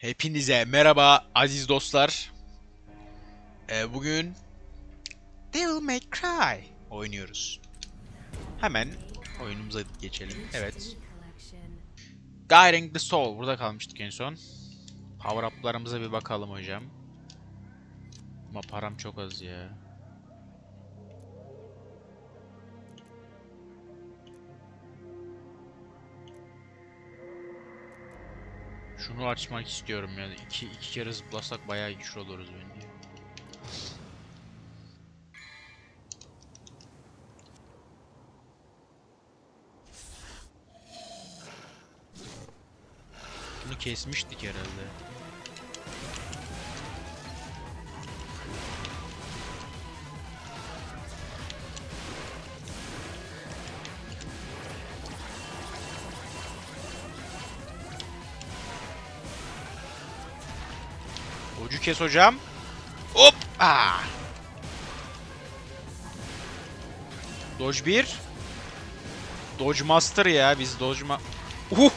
Hepinize merhaba aziz dostlar. Ee, bugün Devil May Cry oynuyoruz. Hemen oyunumuza geçelim. Evet. Guiding the Soul. Burada kalmıştık en son. Power up'larımıza bir bakalım hocam. Ama param çok az ya. Şunu açmak istiyorum yani. İki, iki kere zıplasak bayağı güçlü oluruz bence. Bunu kesmiştik herhalde. Kes hocam. Hop! Ah! Dodge 1. Dodge Master ya biz Dodge ma... Uh!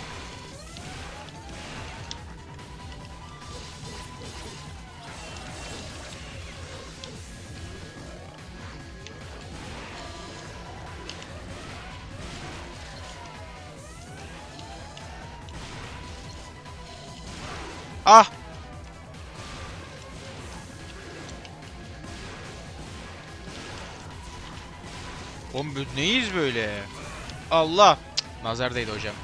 Oğlum neyiz böyle? Allah! Cık, Nazar değdi hocam.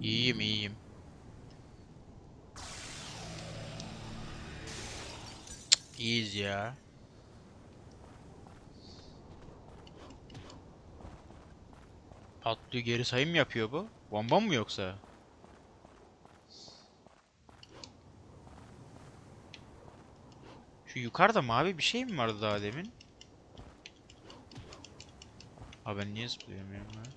İyiyim iyiyim. Cık, İyiyiz ya. Patlıyor geri sayım yapıyor bu? Bomba mı yoksa? Şu yukarıda mavi bir şey mi vardı daha demin? Ha ben niye zıplayamıyorum ya?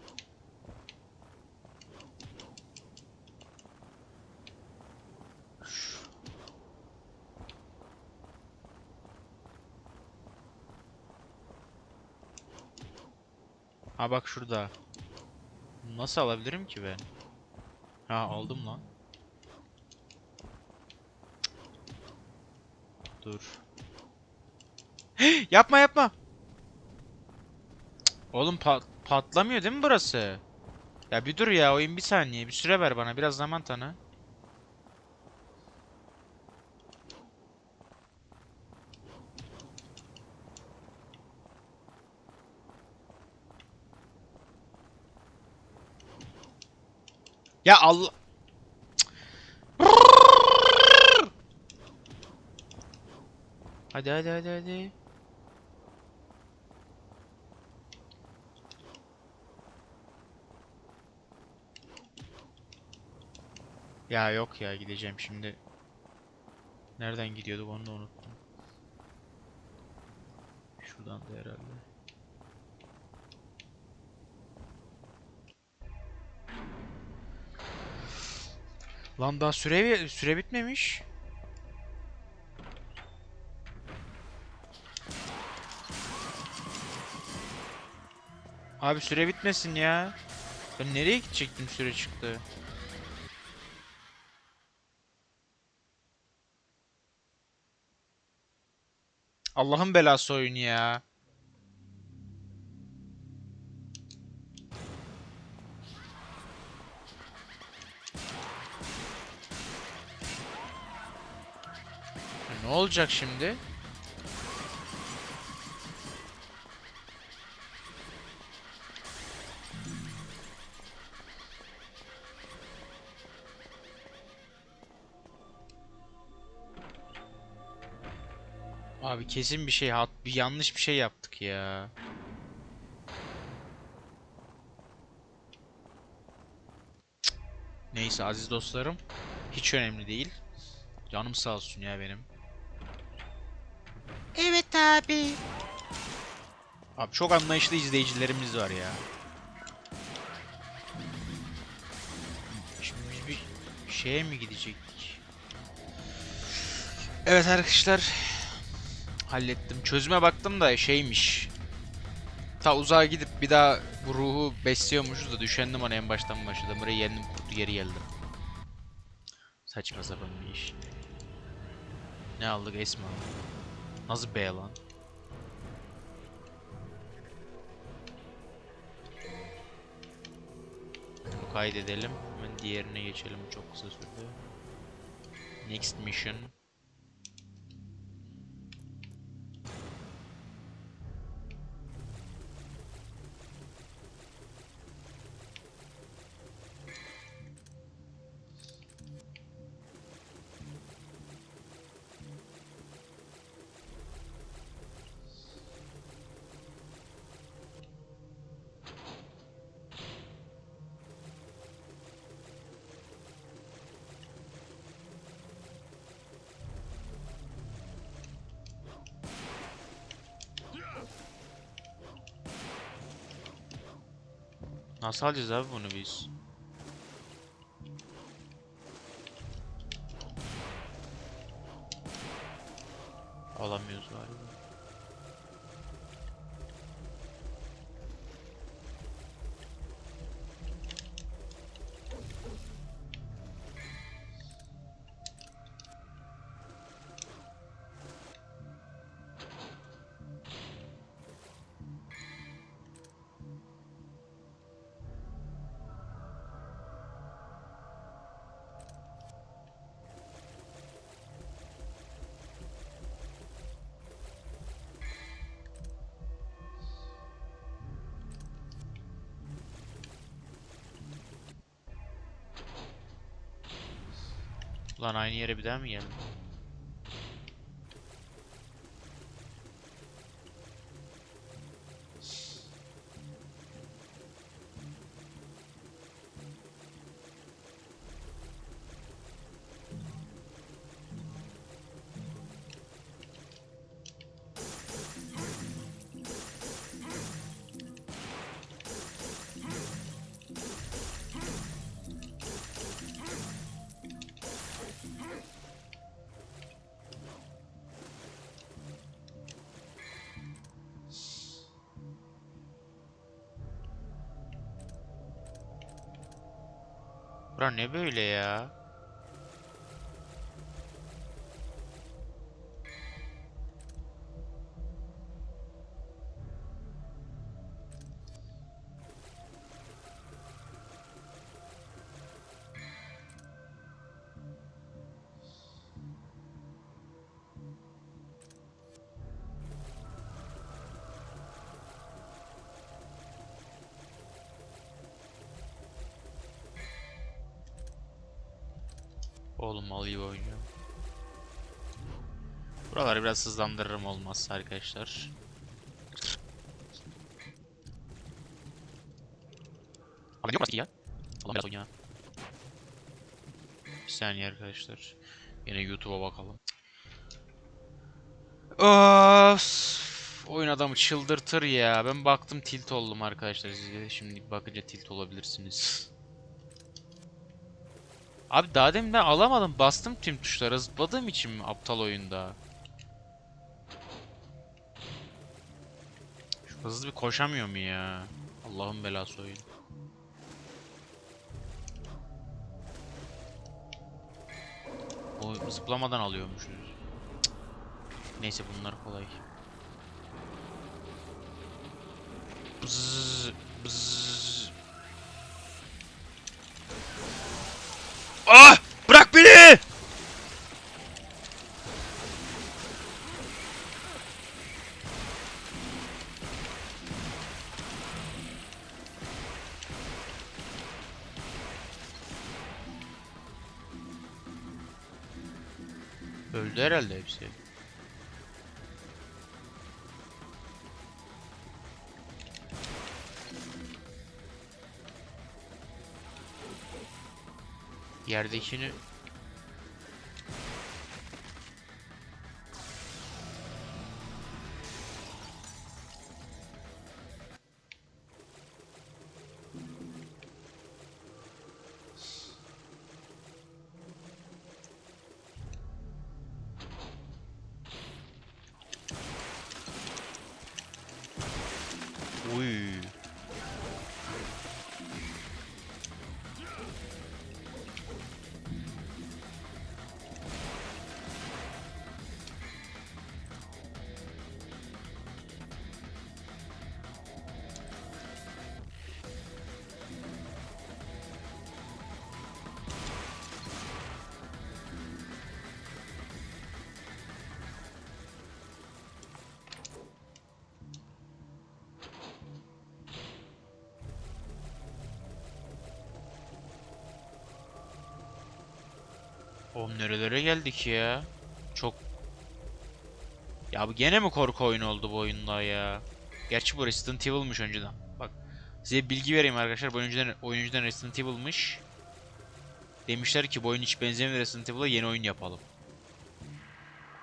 Ha bak şurada. Nasıl alabilirim ki ben? Ha aldım lan. Dur. yapma yapma. Oğlum pa- patlamıyor değil mi burası? Ya bir dur ya oyun bir saniye. Bir süre ver bana. Biraz zaman tanı. Ya Allah. Hadi hadi hadi hadi. Ya yok ya gideceğim şimdi. Nereden gidiyorduk onu da unuttum. Şuradan da herhalde. Lan daha süre süre bitmemiş. Abi süre bitmesin ya. Ben nereye gidecektim süre çıktı. Allah'ın belası oyun ya. Ne olacak şimdi? Abi kesin bir şey hat bir yanlış bir şey yaptık ya. Neyse aziz dostlarım. Hiç önemli değil. Canım sağ olsun ya benim. Abi. Abi çok anlayışlı izleyicilerimiz var ya. Şimdi biz bir şeye mi gidecektik? Evet arkadaşlar. Hallettim. Çözüme baktım da şeymiş. Ta uzağa gidip bir daha bu ruhu besliyormuşuz da düşendim ona en baştan başladım. Burayı yendim kurtu geri geldim. Saçma sapan bir iş. Ne aldık? Esma aldık. Nasıl B lan? Bunu kaydedelim. Hemen diğerine geçelim. Çok kısa sürdü. Next mission. Nasıl alacağız abi bunu biz? Ulan aynı yere bir daha mı geldim? Bura ne böyle ya? Oğlum mal gibi oynuyor. Buraları biraz hızlandırırım olmazsa arkadaşlar. Abi ne ya? Allah biraz oyna. Bir saniye arkadaşlar. Yine YouTube'a bakalım. Of, oyun adamı çıldırtır ya. Ben baktım tilt oldum arkadaşlar. Siz de şimdi bakınca tilt olabilirsiniz. Abi daha demin ben alamadım. Bastım tüm tuşlara. Zıpladığım için mi aptal oyunda? Şu hızlı bir koşamıyor mu ya? Allah'ın belası oyun. O zıplamadan alıyormuşuz. Cık. Neyse bunlar kolay. Bzzz, bzzz. Ah! Bırak beni! Öldü herhalde hepsi. Yerdekini Oğlum nerelere geldik ya? Çok... Ya bu gene mi korku oyunu oldu bu oyunda ya? Gerçi bu Resident Evil'mış önceden. Bak size bilgi vereyim arkadaşlar. Bu oyuncudan, oyuncudan Resident Evil'mış. Demişler ki bu oyun hiç benzemiyor Resident Evil'a yeni oyun yapalım.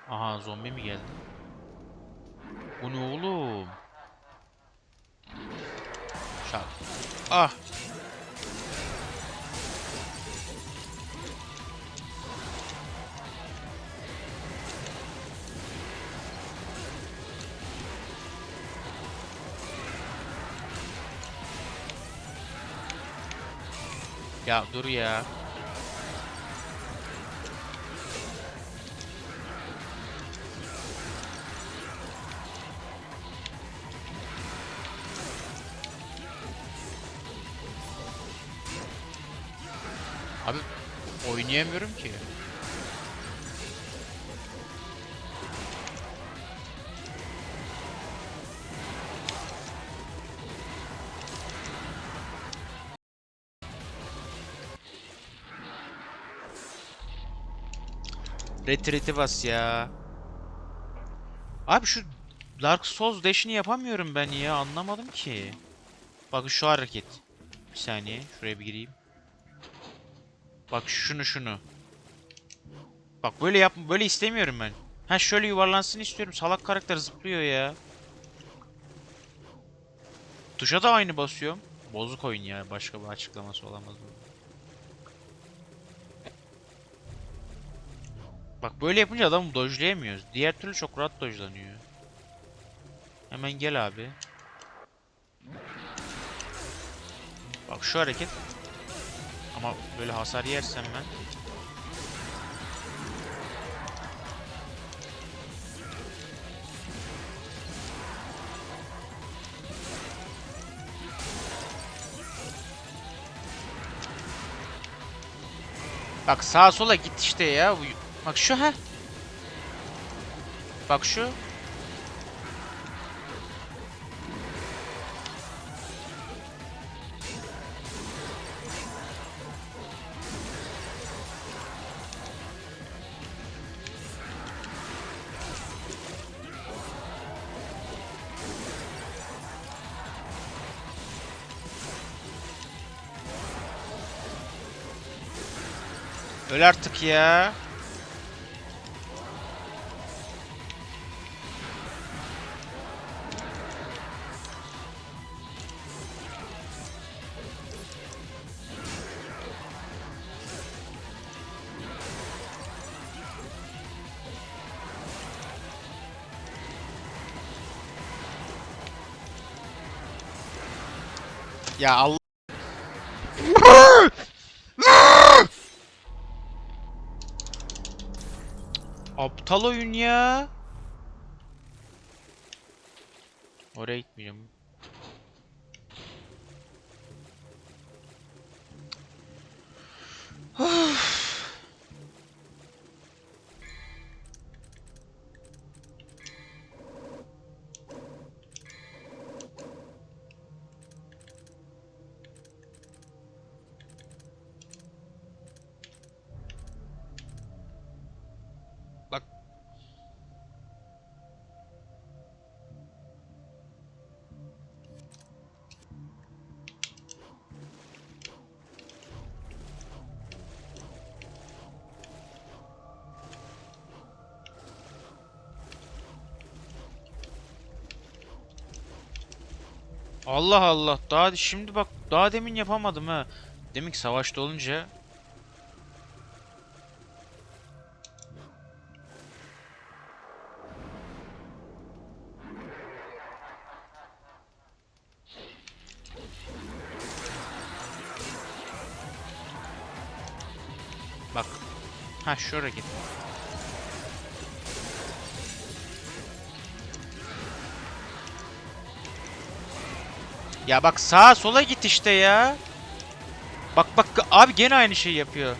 Aha zombi mi geldi? Bu ne oğlum? Şak. Ah! Ya dur ya. Abi oynayamıyorum ki. Retreat'i bas ya. Abi şu Dark Souls dash'ini yapamıyorum ben ya anlamadım ki. Bak şu hareket. Bir saniye şuraya bir gireyim. Bak şunu şunu. Bak böyle yap böyle istemiyorum ben. Ha şöyle yuvarlansın istiyorum. Salak karakter zıplıyor ya. Tuşa da aynı basıyorum. Bozuk oyun ya. Başka bir açıklaması olamaz bunun. Bak böyle yapınca adamı dojlayamıyoruz. Diğer türlü çok rahat dojlanıyor. Hemen gel abi. Bak şu hareket. Ama böyle hasar yersem ben. Bak sağa sola git işte ya. Bak şu ha. Bak şu. Öl artık ya. Ya Allah. Aptal oyun ya. Oraya gitmeyeceğim. Allah Allah. Daha şimdi bak daha demin yapamadım ha. Demin savaşta olunca Bak. Ha şu hareket. Ya bak sağa sola git işte ya. Bak bak abi gene aynı şeyi yapıyor.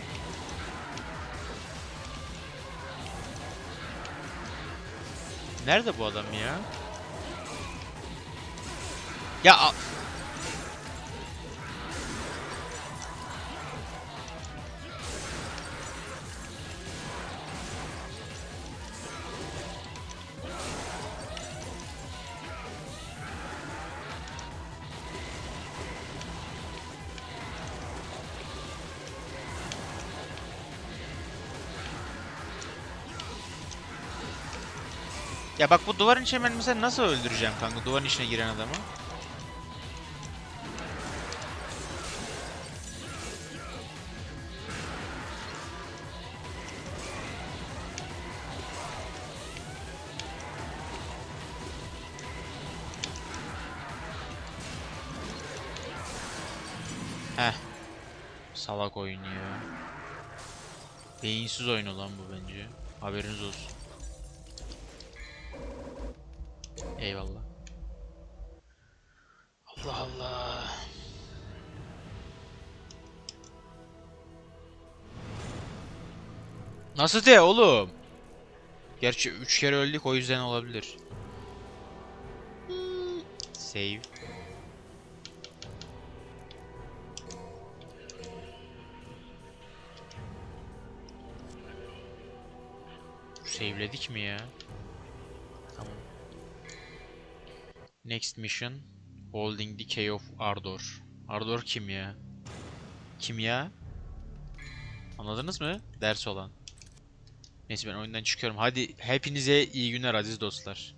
Nerede bu adam ya? Ya Ya bak bu duvarın içine ben mesela nasıl öldüreceğim kanka duvarın içine giren adamı? Heh. Salak ya. Beyinsiz oyun olan bu bence. Haberiniz olsun. Nasıl de oğlum? Gerçi 3 kere öldük o yüzden olabilir. Save. Save'ledik mi ya? Tamam. Next mission. Holding Key of Ardor. Ardor kim ya? Kim ya? Anladınız mı? Ders olan. Neyse ben oyundan çıkıyorum. Hadi hepinize iyi günler aziz dostlar.